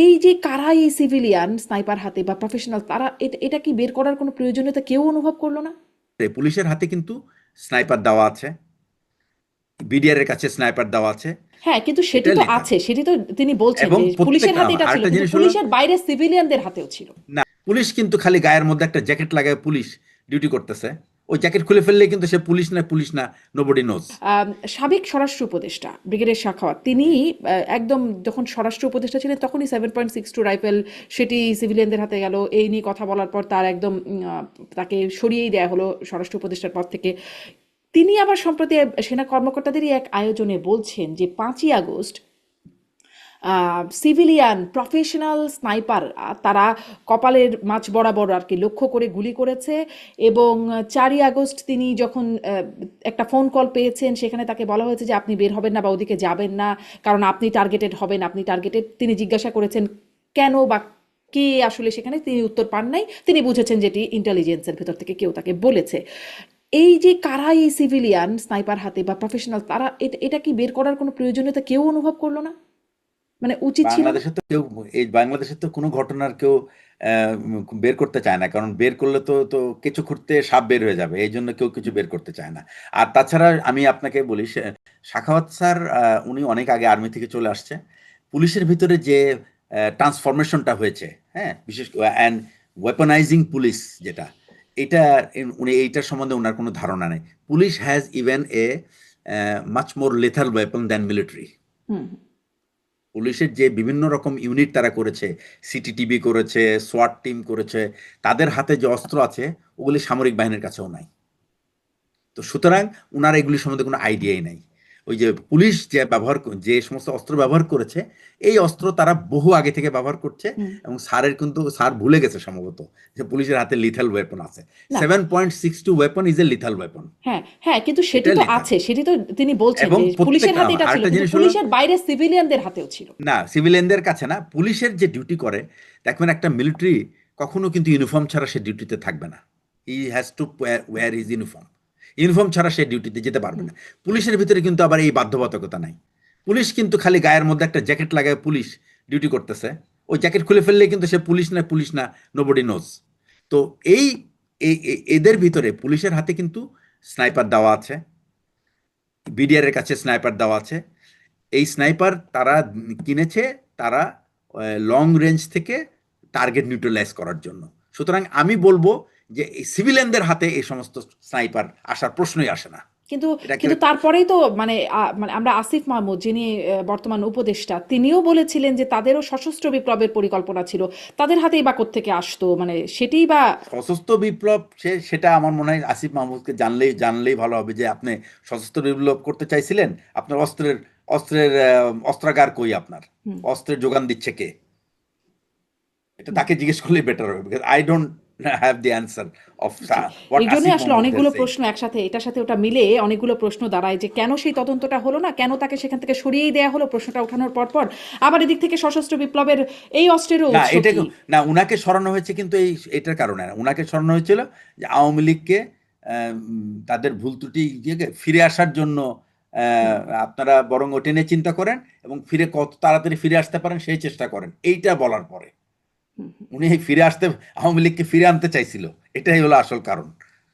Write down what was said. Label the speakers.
Speaker 1: এই যে কারা এই সিভিলিয়ান স্নাইপার হাতে বা প্রফেশনাল তারা এটা কি বের করার কোনো প্রয়োজনীয়তা কেউ অনুভব করল না?
Speaker 2: পুলিশের হাতে কিন্তু স্নাইপার দেওয়া আছে। বিডিআর এর কাছে স্নাইপার দেওয়া আছে।
Speaker 1: হ্যাঁ কিন্তু সেটি তো আছে সেটি তো তিনি বলছেন পুলিশের হাতে এটা ছিল পুলিশের বাইরে সিভিলিয়ানদের হাতেও ছিল।
Speaker 2: না পুলিশ কিন্তু খালি গায়ের মধ্যে একটা জ্যাকেট লাগায় পুলিশ ডিউটি করতেছে। ওই জ্যাকেট খুলে ফেললে কিন্তু সে পুলিশ না পুলিশ না নোবডি নোজ
Speaker 1: সাবেক স্বরাষ্ট্র উপদেষ্টা ব্রিগেডিয়ার শাখাওয়াত তিনি একদম যখন স্বরাষ্ট্র উপদেষ্টা ছিলেন, তখনই seven point six two rifle সেটি সিভিলিয়ানদের হাতে গেল। এই নিয়ে কথা বলার পর তার একদম তাকে সরিয়েই দেয়া হলো স্বরাষ্ট্র উপদেষ্টার পদ থেকে। তিনি আবার সম্প্রতি সেনা কর্মকর্তাদেরই এক আয়োজনে বলছেন যে পাঁচই আগস্ট সিভিলিয়ান প্রফেশনাল স্নাইপার তারা কপালের মাছ বরাবর আর কি লক্ষ্য করে গুলি করেছে এবং চারই আগস্ট তিনি যখন একটা ফোন কল পেয়েছেন, সেখানে তাকে বলা হয়েছে যে আপনি বের হবেন না বা ওদিকে যাবেন না, কারণ আপনি টার্গেটেড হবেন, আপনি টার্গেটেড তিনি জিজ্ঞাসা করেছেন, কেন বা কে আসলে সেখানে? তিনি উত্তর পান নাই। তিনি বুঝেছেন যেটি ইন্টেলিজেন্সের ভেতর থেকে কেউ তাকে বলেছে। এই যে কারা এই সিভিলিয়ান স্নাইপার হাতে বা প্রফেশনাল তারা এটা কি বের করার কোনো প্রয়োজনীয়তা কেউ অনুভব করল না? মানে উচিত ছিল
Speaker 2: বাংলাদেশে তো কেউ এই বাংলাদেশে তো কোনো ঘটনার কেউ বের করতে চায় না। কারণ বের করলে তো তো কিছু করতে সাপ বের হয়ে যাবে এই জন্য কেউ কিছু বের করতে চায় না। আর তাছাড়া আমি আপনাকে বলি শাখাওয়াত স্যার উনি অনেক আগে আর্মি থেকে চলে আসছে। পুলিশের ভিতরে যে ট্রান্সফরমেশনটা হয়েছে হ্যাঁ বিশেষ অ্যান্ড ওয়েপনাইজিং পুলিশ যেটা এটা উনি এইটার সম্বন্ধে ওনার কোনো ধারণা নেই। Police has even a much more lethal weapon than military পুলিশের যে বিভিন্ন রকম ইউনিট তারা করেছে সিটিটিভি করেছে সোয়াট টিম করেছে, তাদের হাতে যে অস্ত্র আছে, ওগুলি সামরিক বাহিনীর কাছেও নাই। তো সুতরাং ওনার এগুলি সম্বন্ধে কোনো আইডিয়াই নাই। ওই যে পুলিশ যে ব্যবহার যে সমস্ত অস্ত্র ব্যবহার করেছে এই অস্ত্র তারা বহু আগে থেকে ব্যবহার করছে এবং স্যারের কিন্তু স্যার ভুলে গেছে সম্ভবত যে পুলিশের হাতে লিথাল ওয়েপন আছে। Seven point six two weapon is a lethal weapon
Speaker 1: হ্যাঁ হ্যাঁ কিন্তু সেটি তো আছে সেটি তো তিনি বলছেন পুলিশের হাতে এটা ছিল পুলিশের বাইরে সিভিলিয়ানদের হাতেও ছিল।
Speaker 2: না সিভিলিয়ানদের কাছে না পুলিশের যে ডিউটি করে দেখবেন একটা মিলিটারি কখনো কিন্তু ইউনিফর্ম ছাড়া সে ডিউটিতে থাকবে না। He has to wear his uniform uniform ছাড়া সে ডিউটিতে যেতে পারবে না। পুলিশের ভিতরে কিন্তু আবার এই বাধ্যবাধকতা নাই। পুলিশ কিন্তু খালি গায়ের মধ্যে একটা জ্যাকেট লাগায় পুলিশ ডিউটি করতেছে। ওই জ্যাকেট খুলে ফেললে কিন্তু সে পুলিশ না পুলিশ না নোবডি নোজ তো এই এদের ভিতরে পুলিশের হাতে কিন্তু স্নাইপার দেওয়া আছে। বিডিআর এর কাছে স্নাইপার দেওয়া আছে। এই স্নাইপার তারা কিনেছে, তারা লং রেঞ্জ থেকে টার্গেট নিউট্রালাইজ করার জন্য। সুতরাং আমি বলব যে সিভিলিয়ানদের হাতে এই সমস্ত স্নাইপার আসার প্রশ্নই আসে না।
Speaker 1: কিন্তু কিন্তু তারপরেই তো মানে মানে আমরা আসিফ মাহমুদ যিনি বর্তমান উপদেষ্টা তিনিও বলেছিলেন যে তাদেরও সশস্ত্র বিপ্লবের পরিকল্পনা ছিল। তাদের হাতেই বা থেকে আসতো? মানে সেটিই বা
Speaker 2: সশস্ত্র বিপ্লব সে সেটা আমার মনে হয় আসিফ মাহমুদকে জানলেই জানলেই ভালো হবে যে আপনি সশস্ত্র বিপ্লব করতে চাইছিলেন আপনার অস্ত্রের অস্ত্রের অস্ত্রাগার কই আপনার? অস্ত্রের যোগান দিচ্ছে কে? এটা তাকে জিজ্ঞেস করলেই বেটার হবে because I don't have the answer of
Speaker 1: এই জন্য আসলে অনেকগুলো প্রশ্ন একসাথে এটার সাথে ওটা মিলে অনেকগুলো প্রশ্ন দাঁড়ায় যে কেন সেই তদন্তটা হলো না কেন তাকে সেখান থেকে সরিয়েই দেয়া হলো প্রশ্নটা ওঠানোর পর পর আবার এদিক থেকে সশস্ত্র বিপ্লবের এই অস্ত্রেরও
Speaker 2: না এটা না উনাকে সরানো হয়েছে কিন্তু এই এটার কারণে না। উনাকে সরানো হয়েছিল যে আওয়ামী লীগকে তাদের ভুল ত্রুটি ফিরে আসার জন্য আহ, আপনারা বরং ওটা নিয়ে চিন্তা করেন এবং ফিরে কত তাড়াতাড়ি ফিরে আসতে পারেন সেই চেষ্টা করেন। এইটা বলার পরে। উনি ফিরে আসতে আওয়ামী লীগকে ফিরে আনতে চাইছিল। এটাই হলো আসল কারণ।